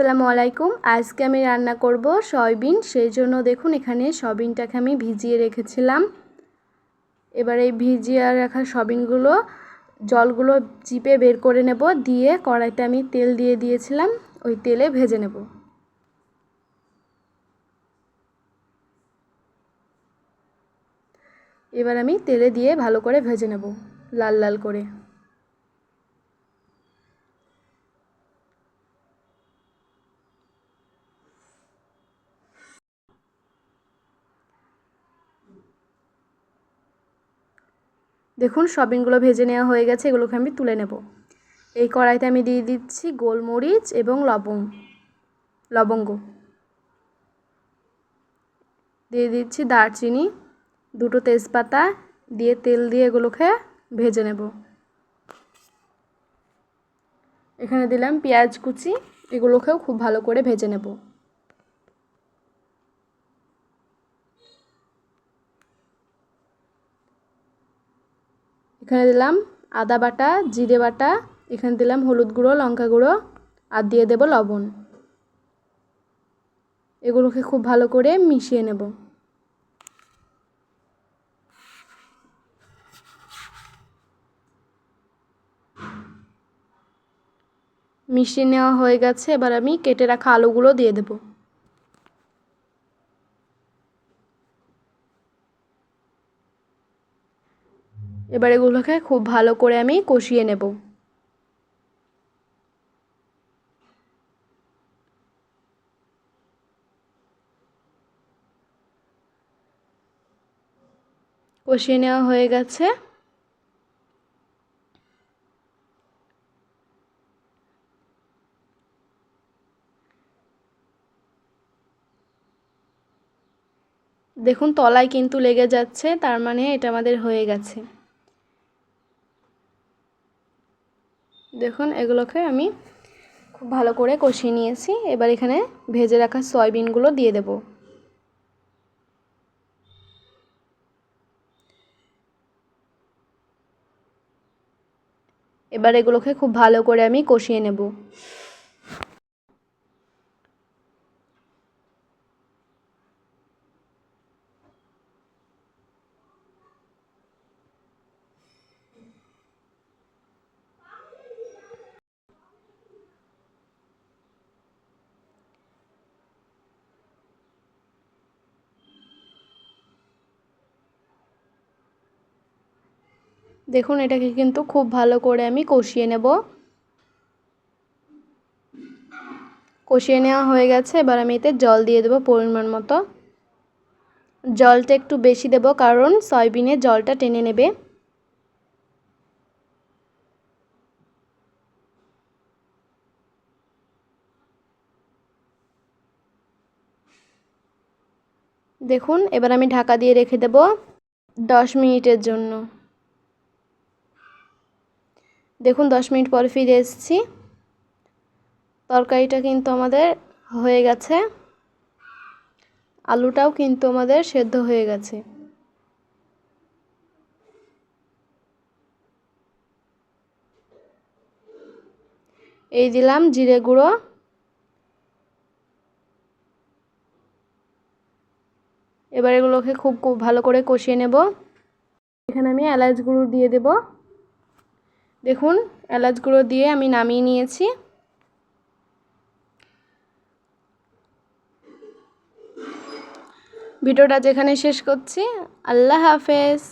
আসসালামু আলাইকুম। আজকে আমি রান্না করব সয়াবিন। সেই জন্য দেখুন, এখানে সয়াবিনটাকে আমি ভিজিয়ে রেখেছিলাম। এবার এই ভিজিয়ে রাখা সয়াবিনগুলো, জলগুলো চিপে বের করে নেব। দিয়ে কড়াইতে আমি তেল দিয়ে দিয়েছিলাম। ওই তেলে ভেজে নেব। এবার আমি তেলে দিয়ে ভালো করে ভেজে নেব, লাল লাল করে। দেখুন, সবিনগুলো ভেজে নেওয়া হয়ে গেছে, এগুলোকে আমি তুলে নেব। এই কড়াইতে আমি দিয়ে দিচ্ছি গোলমরিচ এবং লবং লবঙ্গ। দিয়ে দিচ্ছি দারচিনি, দুটো তেজপাতা, দিয়ে তেল দিয়ে এগুলোকে ভেজে নেব। এখানে দিলাম পেঁয়াজ কুচি, এগুলোকেও খুব ভালো করে ভেজে নেব। এখানে দিলাম আদা বাটা, জিরে বাটা, এখানে দিলাম হলুদ গুঁড়ো, লঙ্কা গুঁড়ো, আর দিয়ে দেব লবণ। এগুলোকে খুব ভালো করে মিশিয়ে নেব। মিশিয়ে নেওয়া হয়ে গেছে, এবার আমি কেটে রাখা আলুগুলো দিয়ে দেবো। এবার এগুলোকে খুব ভালো করে আমি কষিয়ে নেব। কষিয়ে নেওয়া হয়ে গেছে। দেখুন, তলায় কিন্তু লেগে যাচ্ছে, তার মানে এটা আমাদের হয়ে গেছে। দেখুন, এগুলোকে আমি খুব ভালো করে কষিয়ে নিয়েছি। এবার এখানে ভেজে রাখা সয়াবিনগুলো দিয়ে দেব। এবার এগুলোকে খুব ভালো করে আমি কষিয়ে নেব। দেখুন, এটাকে কিন্তু খুব ভালো করে আমি কষিয়ে নেব। কষিয়ে নেওয়া হয়ে গেছে, এবার আমি এতে জল দিয়ে দেবো পরিমাণ মতো। জলটা একটু বেশি দেব, কারণ সয়াবিনে জলটা টেনে নেবে। দেখুন, এবার আমি ঢাকা দিয়ে রেখে দেব দশ মিনিটের জন্য। দেখুন, দশ মিনিট পর ফিরে এসেছি। তরকারিটা কিন্তু আমাদের হয়ে গেছে। আলুটাও কিন্তু আমাদের সেদ্ধ হয়ে গেছে। এই দিলাম জিরে গুঁড়ো। এবার এগুলোকে খুব ভালো করে কষিয়ে নেব। এখানে আমি এলাচ গুঁড়ো দিয়ে দেবো। দেখুন এলাচ গুঁড়ো দিয়ে আমি নামিয়ে নিয়েছি। ভিডিওটা যেখানে শেষ করছি আল্লাহ হাফেজ।